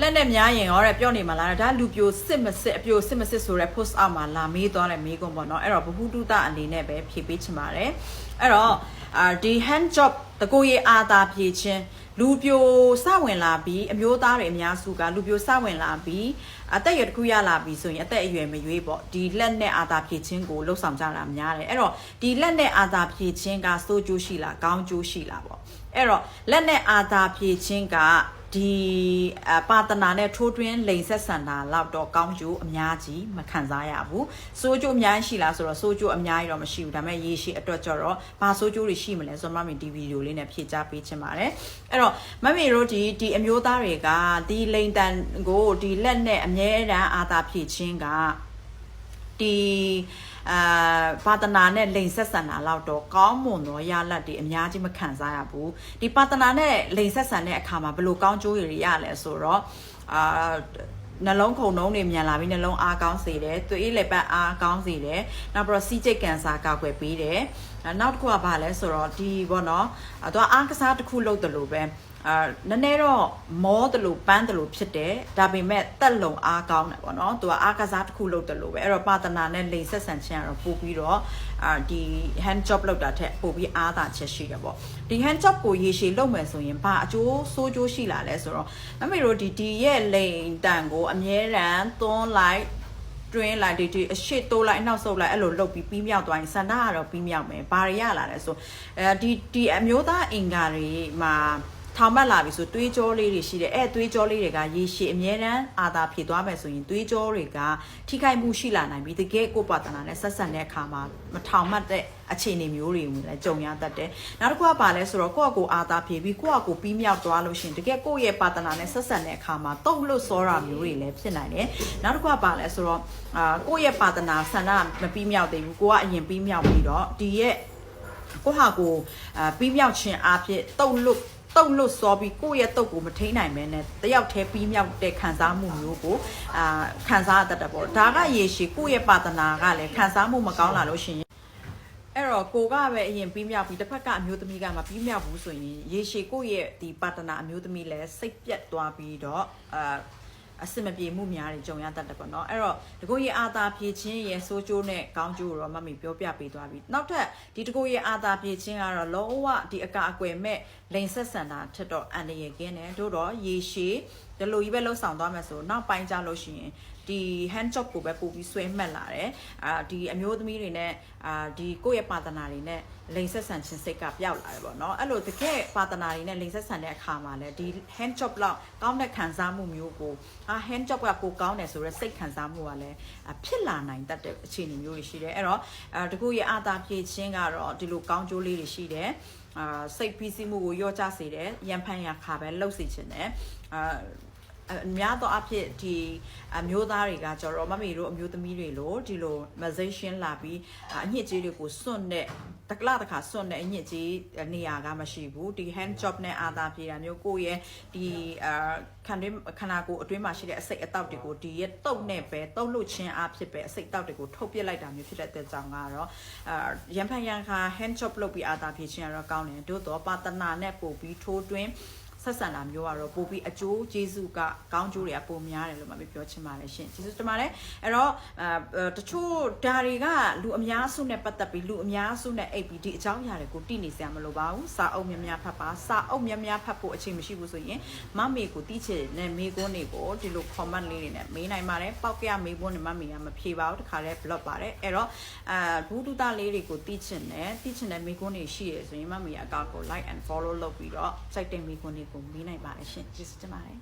လက်နဲ့များရင်ရောတဲ့ပြောနေမှာလားဒါလူပြိုစစ်မစစ်အပြိုစစ်မစစ်ဆိုတဲ့ post အောက်မှာလာမေးသွားတဲ့မေးခွန်းပေါ့နော်အဲ့တော့ဘဟုတုတအနေနဲ့ပဲဖြေပေးချင်ပါတယ်အဲ့တော့အာဒီ hand job တကိုရေအာသာဖြေခြင်းလူပြိုစဝင်လာပြီးအမျိုးသားတွေအများစုကလူပြိုစဝင်လာပြီးအသက်အရွယ်တစ်ခုရလာပြီးဆိုရင်အသက်အရွယ်မရွေးပေါ့ဒီလက်နဲ့အာသာဖြေခြင်းကိုလှုပ်ဆောင်ကြတာများတယ်အဲ့တော့ဒီလက်နဲ့အာသာဖြေခြင်းကစိုးကျိုးရှိလားကောင်းကျိုးရှိလားပေါ့အဲ့တော့လက်နဲ့အာသာဖြေခြင်းက ဒီအပါတနာနဲ့ထိုးတွင်းလိန်ဆက်ဆန်တာလောက်တော့ကောင်းကျိုးအများကြီးမခံစားရဘူးစိုးကျိုးအများကြီးရှိလားဆိုတော့စိုးကျိုးအများကြီးတော့မရှိဘူးဒါပေမဲ့ရေရှည်အတွက်ကြတော့ဘာစိုးကျိုးတွေရှိမလဲဆိုတော့မမီဒီဗီဒီယိုလေးနဲ့ဖြည့်ချပေးချင်ပါတယ်အဲ့တော့မမီတို့ဒီဒီအမျိုးသားတွေကဒီလိန်တန်ကိုဒီလက်နဲ့အမြဲတမ်းအာသာဖြည့်ခြင်းက ဒီအာပါတနာနဲ့လိန်ဆက်ဆန်တာလောက်တော့ကောင်းမွန်သောရလတ်တွေအများကြီးမခံစားရဘူးဒီပါတနာနဲ့လိန်ဆက်ဆန်တဲ့အခါမှာဘယ်လိုကောင်းကျိုးတွေရလဲဆိုတော့အာနှလုံးခုန်နှုံးတွေမြန်လာပြီးနှလုံးအားကောင်းစေတယ်သွေးလက်ပတ်အားကောင်းစေတယ်နောက်ပြီးတော့စီးကျိတ်ကန်ဆာကောက်ွယ်ပေးတယ် နောက်တစ်ခုကဘာလဲဆိုတော့ဒီဘောနော်သူကအားကစားတစ်ခုလုပ်တယ်လို့ပဲအာနည်းနည်းတော့မောတယ်လို့ပန်းတယ်လို့ဖြစ်တယ်ဒါပေမဲ့တက်လုံအားကောင်းတယ်ပေါ့နော်သူကအားကစားတစ်ခုလုပ်တယ်လို့ပဲအဲ့တော့ပါတနာနဲ့လိန်ဆက်ဆန်ခြင်းကတော့ပို့ပြီးတော့အာဒီ hand job လုပ်တာထက်ပို့ပြီးအားသာချက်ရှိတယ်ပေါ့ဒီ hand job ကိုရေရှည်လုပ်မယ်ဆိုရင်ဘာအကျိုးဆိုးကျိုးရှိလာလဲဆိုတော့မမေတို့ဒီဒီရဲ့လိန်တန်ကိုအမြဲတမ်းသွန်းလိုက် တွင်းလိုက်ဒီဒီအရှိတိုးလိုက်အနောက်ဆုပ်လိုက်အဲ့လိုလုပ်ပြီးပြီးမြောက်သွားရင်စန္ဒကတော့ပြီးမြောက်မယ်ဘာတွေရလာလဲဆိုအဲဒီဒီအမျိုးသားအင်္ဂါတွေမှာ ထောင်မက်လာပြီဆိုသွေးကြောလေးတွေရှိတယ်အဲ့သွေးကြောလေးတွေကရေရှည်အမြဲတမ်းအာသာဖြည့်သွားမယ်ဆိုရင်သွေးကြောတွေကထိခိုက်မှုရှိလာနိုင်ပြီးတကယ်ကိုပါတနာနဲ့ဆက်ဆက်တဲ့အခါမှာမထောင်မတ်တဲ့အခြေအနေမျိုးတွေဝင်လဲကြုံရတတ်တယ်နောက်တစ်ခုကပါလဲဆိုတော့ကိုယ့်အကိုအာသာဖြည့်ပြီးကိုယ့်အကိုပြီးမြောက်သွားလို့ရှိရင်တကယ်ကိုယ့်ရဲ့ပါတနာနဲ့ဆက်ဆက်တဲ့အခါမှာတုံ့လို့စောတာမျိုးတွေလည်းဖြစ်နိုင်တယ်နောက်တစ်ခုကပါလဲဆိုတော့အာကိုယ့်ရဲ့ပါတနာဆန္ဒမပြီးမြောက်သေးဘူးကိုကအရင်ပြီးမြောက်ပြီးတော့ဒီရဲ့ကိုဟာကိုအာပြီးမြောက်ခြင်းအဖြစ်တုံ့လို့ တုတ်လွတ်စောပြီးကိုယ့်ရဲ့တုတ်ကိုမထိန်နိုင်မဲနဲ့တယောက်တည်းပြီးမြောက်တဲ့ခံစားမှုမျိုးကိုအာခံစားရတတ်တယ်ပေါ့ဒါကရေရှည်ကိုယ့်ရဲ့ပါတနာကလည်းခံစားမှုမကောင်းလာလို့ရှိရင်အဲ့တော့ကိုကပဲအရင်ပြီးမြောက်ပြီးတစ်ဖက်ကအမျိုးသမီးကမပြီးမြောက်ဘူးဆိုရင်ရေရှည်ကိုယ့်ရဲ့ဒီပါတနာအမျိုးသမီးလည်းစိတ်ပြတ်သွားပြီးတော့အာ အစင်မပြေမှုများတွေကြုံရတတ်တယ်ပေါ့နော်အဲ့တော့တကူရဲ့အာသာဖြည့်ခြင်းရဲ့ဆိုးကျိုးနဲ့ကောင်းကျိုးကိုတော့မမီပြောပြပေးသွားပြီနောက်ထပ်ဒီတကူရဲ့အာသာဖြည့်ခြင်းကတော့လုံးဝဒီအကာအကွယ်မဲ့လိန်ဆက်ဆန်တာထက်တော့အန်တရယ်ကင်းတယ်တို့တော့ရေရှည်ဒီလိုကြီးပဲလှုပ်ဆောင်သွားမယ်ဆိုနောက်ပိုင်းကြလို့ရှိရင် ဒီ hand job ကိုပဲပို့ပြီးဆွဲမှတ်လာတယ်အာဒီအမျိုးသမီးတွေနဲ့အာဒီကိုယ့်ရဲ့ပါတနာတွေနဲ့လိန်ဆက်ဆန်ခြင်းစိတ်ကပျောက်လာတယ်ပေါ့နော်အဲ့လိုတကယ်ပါတနာတွေနဲ့လိန်ဆက်ဆန်တဲ့အခါမှာလဲဒီ hand job လောက်ကောင်းတဲ့ခံစားမှုမျိုးကိုအာ hand job ကပိုကောင်းတယ်ဆိုတော့စိတ်ခံစားမှုကလည်းဖြစ်လာနိုင်တတ်တဲ့အခြေအနေမျိုးတွေရှိတယ်အဲ့တော့အဲတကူရဲ့အာသာဖြည့်ခြင်းကတော့ဒီလိုကောင်းကျိုးလေးတွေရှိတယ်အာစိတ်ဖိစီးမှုကိုရော့ချစေတယ်ရန်ဖန်ရခါပဲလှုပ်စေခြင်းတယ်အာ အများသောအဖြစ်ဒီအမျိုးသားတွေကကျတော့မမေတို့အမျိုးသမီးတွေလို့ဒီလို message လာပြီးအညစ်အကြေးတွေကိုစွန့်တဲ့တကလာတခါစွန့်တဲ့အညစ်အကြေးနေရာကမရှိဘူးဒီ hand job နဲ့အာသာပြေတာမျိုးကိုယ့်ရဲ့ဒီအာခန္ဓာခန္ဓာကိုယ်အတွင်းမှာရှိတဲ့အစိတ်အတောက်တွေကိုဒီရဲ့တုတ်နဲ့ပဲတုတ်လို့ခြင်းအဖြစ်ပဲအစိတ်အတောက်တွေကိုထုတ်ပစ်လိုက်တာမျိုးဖြစ်တဲ့အတွက်ကြောင့်ကတော့အာရန်ဖန်ရန်ခါ hand job လုပ်ပြီးအာသာပြေခြင်းကတော့ကောင်းတယ်တို့တော့ပါတနာနဲ့ပို့ပြီးထိုးတွင်း ဆက်ဆံတာမျိုးကတော့ပို့ပြီးအကျိုးကျေးဇူးကကောင်းကျိုးတွေကပိုများတယ်လို့မှပြောချင်ပါတယ်ရှင်ကျေးဇူးတင်ပါတယ်အဲ့တော့အဲတချို့ဓာတွေကလူအများစုနဲ့ပတ်သက်ပြီးလူအများစုနဲ့အိပ်ပြီးဒီအကြောင်းအရာတွေကိုတိနေစရာမလိုပါဘူးစာအုပ်များများဖတ်ပါစာအုပ်များများဖတ်ဖို့အချိန်မရှိဘူးဆိုရင်မမေကိုတိချင်တဲ့မေကွန်းတွေကိုဒီလို comment လေးတွေနဲ့မေးနိုင်ပါတယ်ပောက်ကရမေးခွန်းတွေမမေကမဖြေပါဘူးတခါလဲ block ပါတယ်အဲ့တော့အာဘူးတူတာလေးတွေကိုတိချင်တယ်တိချင်တဲ့မေးခွန်းတွေရှိရဆိုရင်မမေအကောင့်ကို like and follow လုပ်ပြီးတော့ site တင်မေးခွန်းတွေကိုမေးနိုင်ပါတယ်ရှင်ကျေးဇူးတင်ပါတယ်